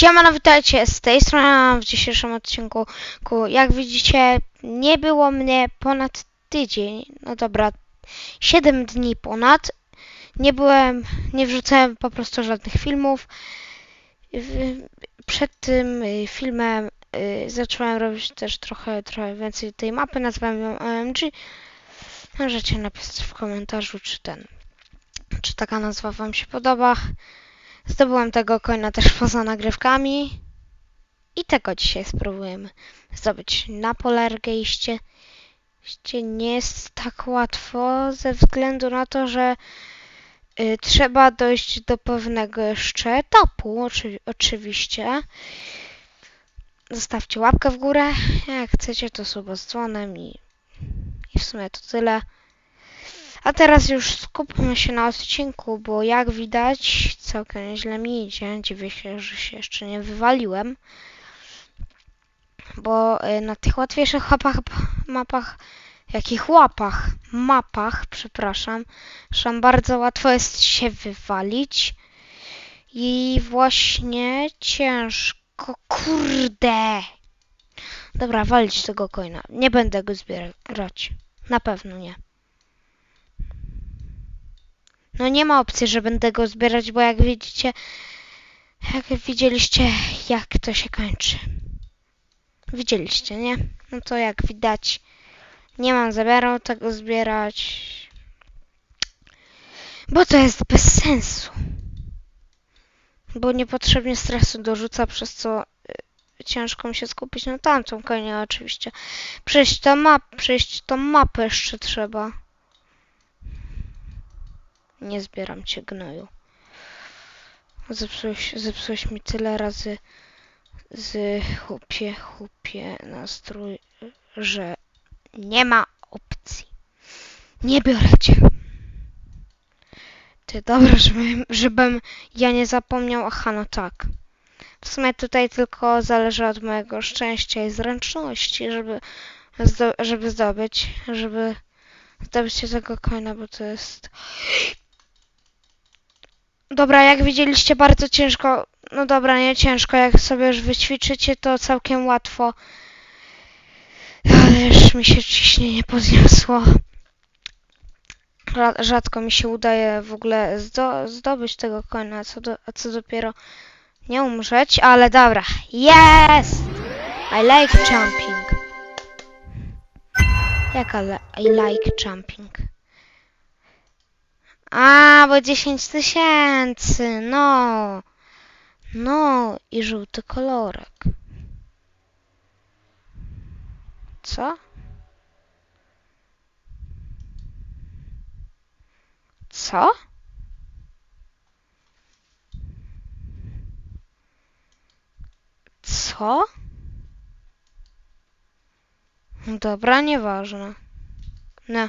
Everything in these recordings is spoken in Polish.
Siemano, witajcie z tej strony w dzisiejszym odcinku. Ku- Jak widzicie, nie było mnie ponad tydzień. No dobra, 7 dni ponad. Nie byłem, nie wrzucałem po prostu żadnych filmów. Przed tym y, filmem y, zacząłem robić też trochę, trochę więcej tej mapy. Nazwałem ją OMG. Możecie napisać w komentarzu, czy ten, czy taka nazwa Wam się podoba. Zdobyłem tego coina też poza nagrywkami. I tego dzisiaj spróbujemy zdobyć na Polargeiście. Nie jest tak łatwo ze względu na to, że y, trzeba dojść do pewnego jeszcze etapu, oczy, oczywiście. Zostawcie łapkę w górę. Jak chcecie, to suba z dzwonem i, i w sumie to tyle. A teraz już skupmy się na odcinku, bo jak widać całkiem nieźle mi idzie. Dziwię się, że się jeszcze nie wywaliłem. Bo y, na tych łatwiejszych mapach, mapach jakich łapach, mapach, przepraszam, że bardzo łatwo jest się wywalić. I właśnie ciężko, kurde. Dobra, walić tego coina. Nie będę go zbierać. Na pewno nie. No nie ma opcji, że będę go zbierać, bo jak widzicie, jak widzieliście, jak to się kończy. Widzieliście, nie? No to jak widać, nie mam zamiaru tego zbierać, bo to jest bez sensu. Bo niepotrzebnie stresu dorzuca, przez co y, ciężko mi się skupić na tamtą konię oczywiście. Przejść tą map, przejść tą mapę jeszcze trzeba. Nie zbieram cię, gnoju. Zepsułeś, zepsułeś mi tyle razy z chłopie, chłopie nastrój, że nie ma opcji. Nie biorę cię. Ty, dobra, żebym, żebym ja nie zapomniał. Aha, no tak. W sumie tutaj tylko zależy od mojego szczęścia i zręczności, żeby, zdo, żeby zdobyć, żeby zdobyć tego coina, bo to jest Dobra, jak widzieliście, bardzo ciężko. No dobra, nie ciężko. Jak sobie już wyćwiczycie, to całkiem łatwo. Ale już mi się ciśnienie podniosło. Rzadko mi się udaje w ogóle zdo zdobyć tego konia, co, do a co dopiero nie umrzeć, ale dobra. Yes! I like jumping. Jak ale I like jumping? A, bo 10 tysięcy, no. No i żółty kolorek. Co? Co? Co? Dobra, nieważne. No.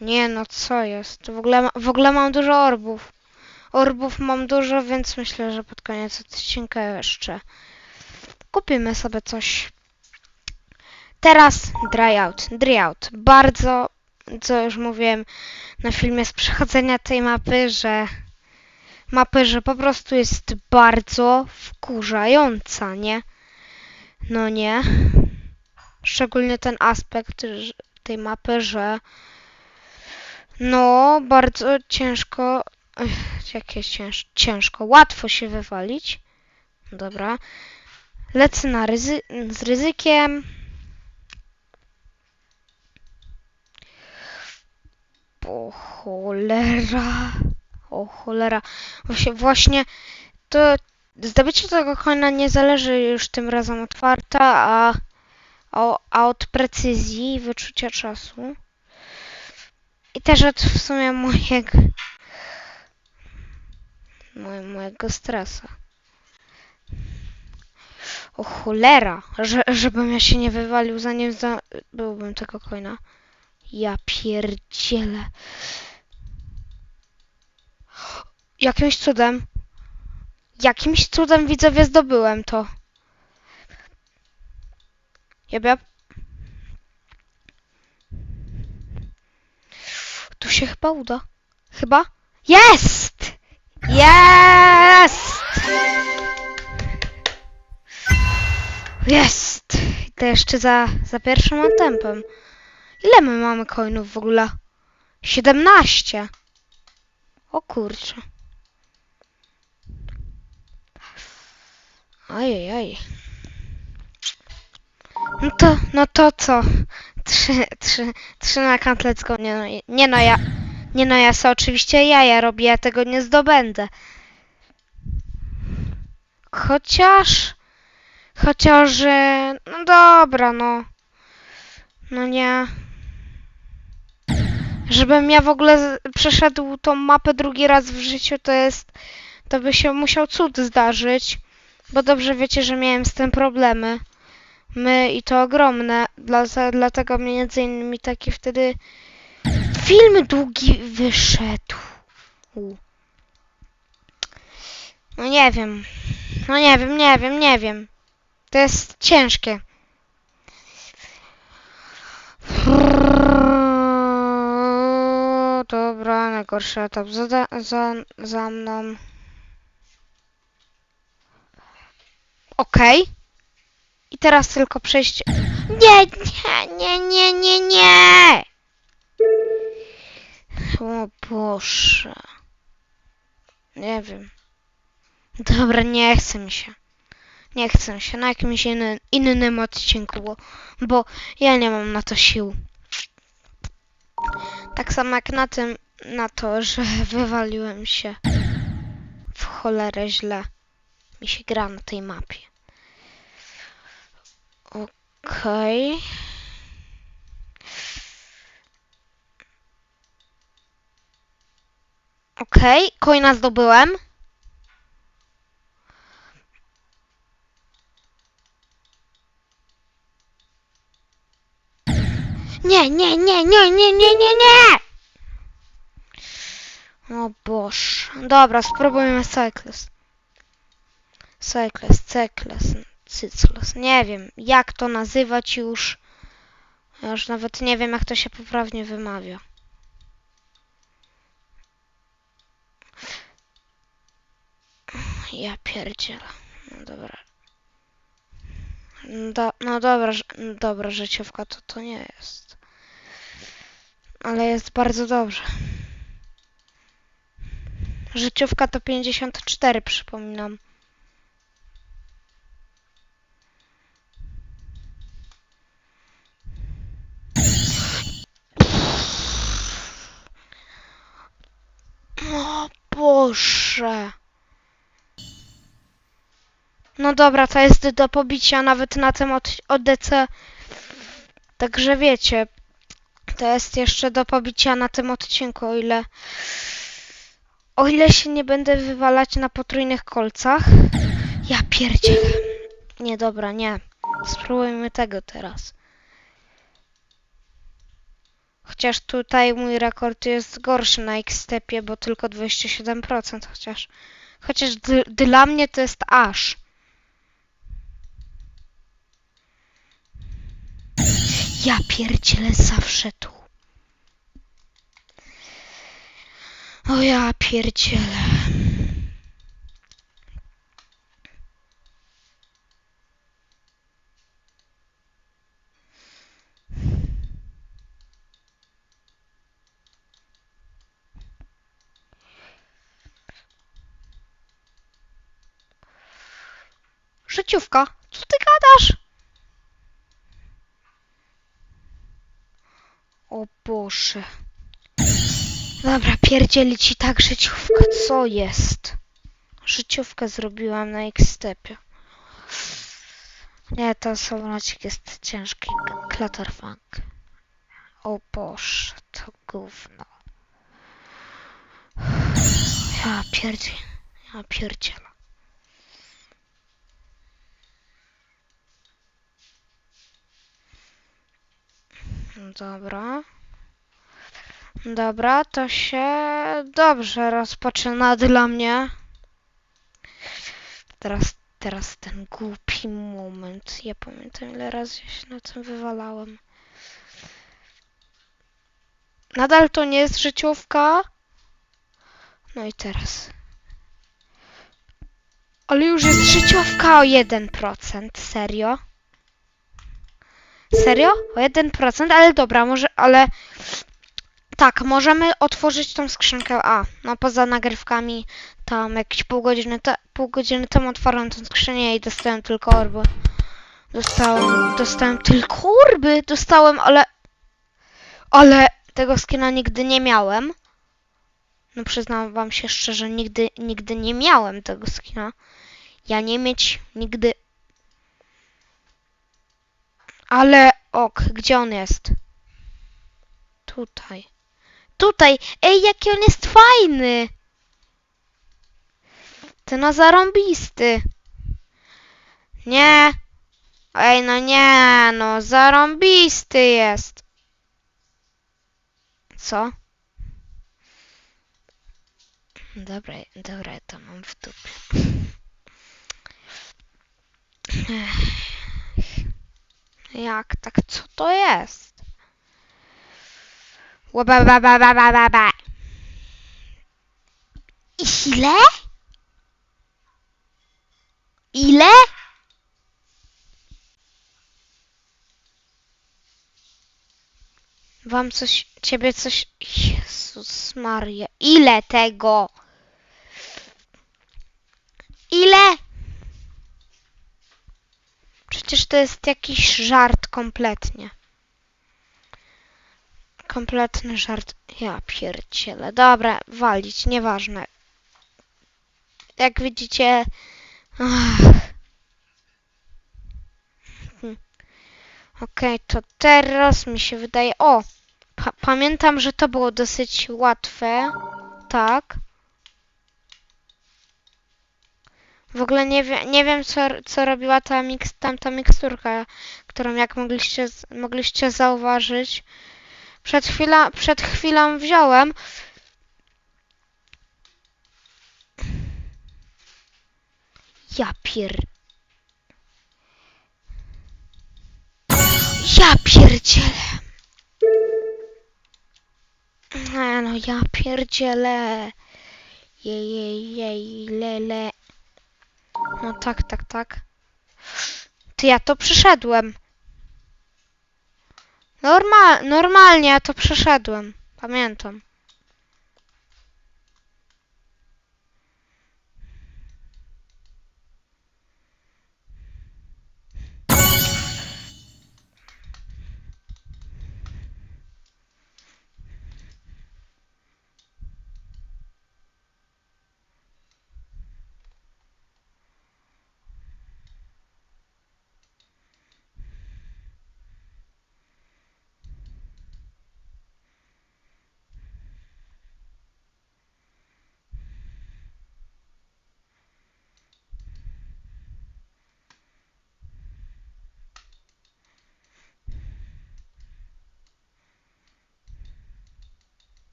Nie no, co jest? W ogóle, w ogóle mam dużo orbów. Orbów mam dużo, więc myślę, że pod koniec odcinka jeszcze kupimy sobie coś. Teraz dry out. Dry out. Bardzo, co już mówiłem na filmie z przechodzenia tej mapy, że mapy, że po prostu jest bardzo wkurzająca, nie? No nie. Szczególnie ten aspekt tej mapy, że no, bardzo ciężko. Ech, Jakie cięż, ciężko. Łatwo się wywalić. Dobra. Lecę na ryzy z ryzykiem. O cholera. O cholera. Właśnie, właśnie to zdobycie tego konia nie zależy już tym razem od a, a, a od precyzji i wyczucia czasu. I też od w sumie mojego, moje, mojego stresa. O cholera, że, żebym ja się nie wywalił zanim za, byłbym tego coina. Ja pierdzielę. Jakimś cudem, jakimś cudem widzowie zdobyłem to. Jeb, jeb. Tu się chyba uda. Chyba? Jest! Jest! Jest! I to jeszcze za, za pierwszym tempem. Ile my mamy coinów w ogóle? 17. O kurczę. Ojej. No to, no to co? Trzy, trzy, trzy na kantlecko. Nie no, nie no ja, nie no ja se oczywiście jaja robię, ja tego nie zdobędę. Chociaż, chociaż, no dobra, no. No nie. Żebym ja w ogóle przeszedł tą mapę drugi raz w życiu, to jest, to by się musiał cud zdarzyć. Bo dobrze wiecie, że miałem z tym problemy. My i to ogromne. Dla, dlatego między innymi taki wtedy film długi wyszedł. No nie wiem. No nie wiem, nie wiem, nie wiem. To jest ciężkie. Dobra, najgorszy etap za, za, za mną. Okej. I teraz tylko przejść. Nie, nie, nie, nie, nie, nie! O Boże. Nie wiem. Dobra, nie chce mi się. Nie chcę się na jakimś inny, innym odcinku, bo, bo ja nie mam na to sił. Tak samo jak na tym, na to, że wywaliłem się w cholerę źle. Mi się gra na tej mapie. Okej. Okej, coina zdobyłem. Nie, nie, nie, nie, nie, nie, nie, nie! O Boże. Dobra, spróbujmy Cycles. Cycles, Cycles, Cycles. Nie wiem, jak to nazywać już. Już nawet nie wiem, jak to się poprawnie wymawia. Ja pierdzielę. No dobra. Do, no dobra, dobra, życiówka to to nie jest. Ale jest bardzo dobrze. Życiówka to 54, przypominam. O Boże. No dobra, to jest do pobicia nawet na tym od, ODC. Także wiecie, to jest jeszcze do pobicia na tym odcinku, o ile... O ile się nie będę wywalać na potrójnych kolcach. Ja pierdzielę. Nie, dobra, nie. Spróbujmy tego teraz. Chociaż tutaj mój rekord jest gorszy na X-Stepie, bo tylko 27%, chociaż... Chociaż dla mnie to jest aż. Ja pierdzielę zawsze tu. O ja pierdzielę. Życiówka, co ty gadasz? O Boże. Dobra, pierdzieli ci tak życiówka, co jest? Życiówkę zrobiłam na X-Stepie. Nie, to samolocik jest ciężki. Clutterfunk. O Boże, to gówno. Ja pierdzie... Ja pierdzielę. Dobra. Dobra, to się dobrze rozpoczyna dla mnie. Teraz, teraz ten głupi moment. Ja pamiętam ile razy ja się na tym wywalałem. Nadal to nie jest życiówka. No i teraz. Ale już jest życiówka o 1%. Serio? Serio? O 1%? Ale dobra, może, ale... Tak, możemy otworzyć tą skrzynkę. A, no poza nagrywkami, tam jakieś pół godziny, te, pół godziny temu otwarłem tę skrzynię i dostałem tylko orby. Dostałem, dostałem tylko orby, dostałem, ale... Ale tego skina nigdy nie miałem. No przyznam wam się szczerze, nigdy, nigdy nie miałem tego skina. Ja nie mieć nigdy... Ale ok, gdzie on jest? Tutaj. Tutaj! Ej, jaki on jest fajny! Ten no zarąbisty. Nie. Ej, no nie, no zarąbisty jest. Co? Dobra, dobra, to mam w dupie. Jak tak? Co to jest? Ła, ba, ba, ba, ba, ba, ba, ba. Ile? Ile? Wam coś, ciebie coś... Jezus Maria, ile tego? Ile? Przecież to jest jakiś żart kompletnie. Kompletny żart. Ja pierdzielę. Dobra, walić, nieważne. Jak widzicie... Ach. Hmm. Okej, to teraz mi się wydaje... O! Pa pamiętam, że to było dosyć łatwe. Tak. W ogóle nie, wie, nie wiem, co, co robiła ta miks, tamta miksturka, którą jak mogliście, mogliście zauważyć, przed, chwila, przed chwilą wziąłem. Ja pier... Ja pierdzielę. Nie no, ja pierdzielę. Jej, jej, jej, lele. No tak, tak, tak. Ty, ja to przeszedłem. Normal, normalnie ja to przeszedłem. Pamiętam.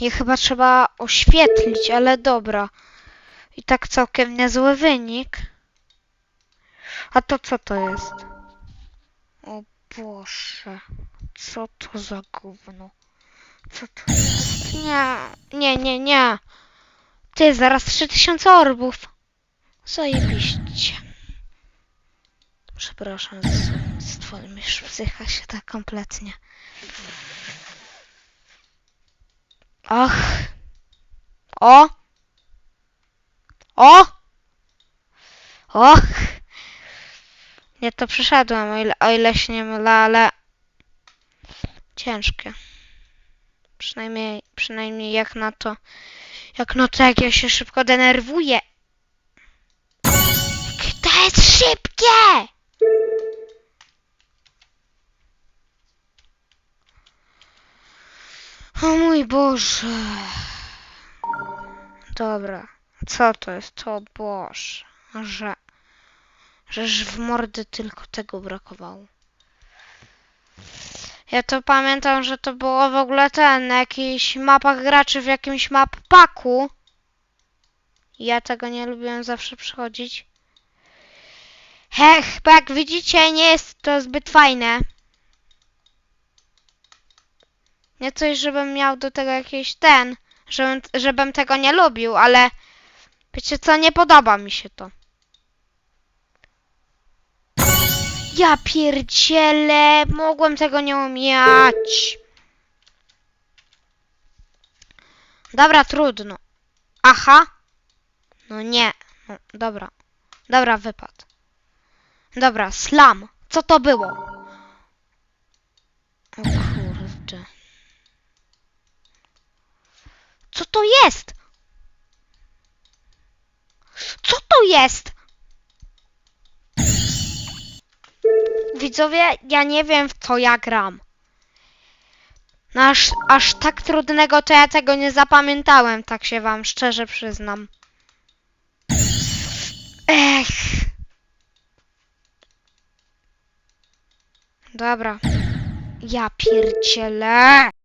Je chyba trzeba oświetlić, ale dobra. I tak całkiem niezły wynik. A to co to jest? O Boże. Co to za gówno? Co to jest? Nie, nie, nie, nie. Ty, zaraz 3000 orbów. Zajebiście. Przepraszam, z, z twoim już psycha się tak kompletnie. Ach. O! O! Och! Nie to przeszedłem, o ile, o ile się nie mylę, ale ciężkie. Przynajmniej, przynajmniej jak na to, jak na to, jak ja się szybko denerwuję. To jest szybkie! O mój Boże. Dobra. Co to jest? To Boże. Że... Żeż w mordy tylko tego brakowało. Ja to pamiętam, że to było w ogóle ten, na jakichś mapach graczy w jakimś map paku. Ja tego nie lubiłem zawsze przychodzić. Hech, bo jak widzicie, nie jest to zbyt fajne. Nie coś, żebym miał do tego jakiś ten, żebym, żebym tego nie lubił, ale wiecie co, nie podoba mi się to. Ja pierdzielę, mogłem tego nie umieć. Dobra, trudno. Aha. No nie. No, dobra. Dobra, wypad. Dobra, slam. Co to było? O kurde. Co to jest? Co to jest? Widzowie, ja nie wiem w co ja gram. No aż, aż tak trudnego to ja tego nie zapamiętałem, tak się wam szczerze przyznam. Ech. Dobra. Ja pierdzielę.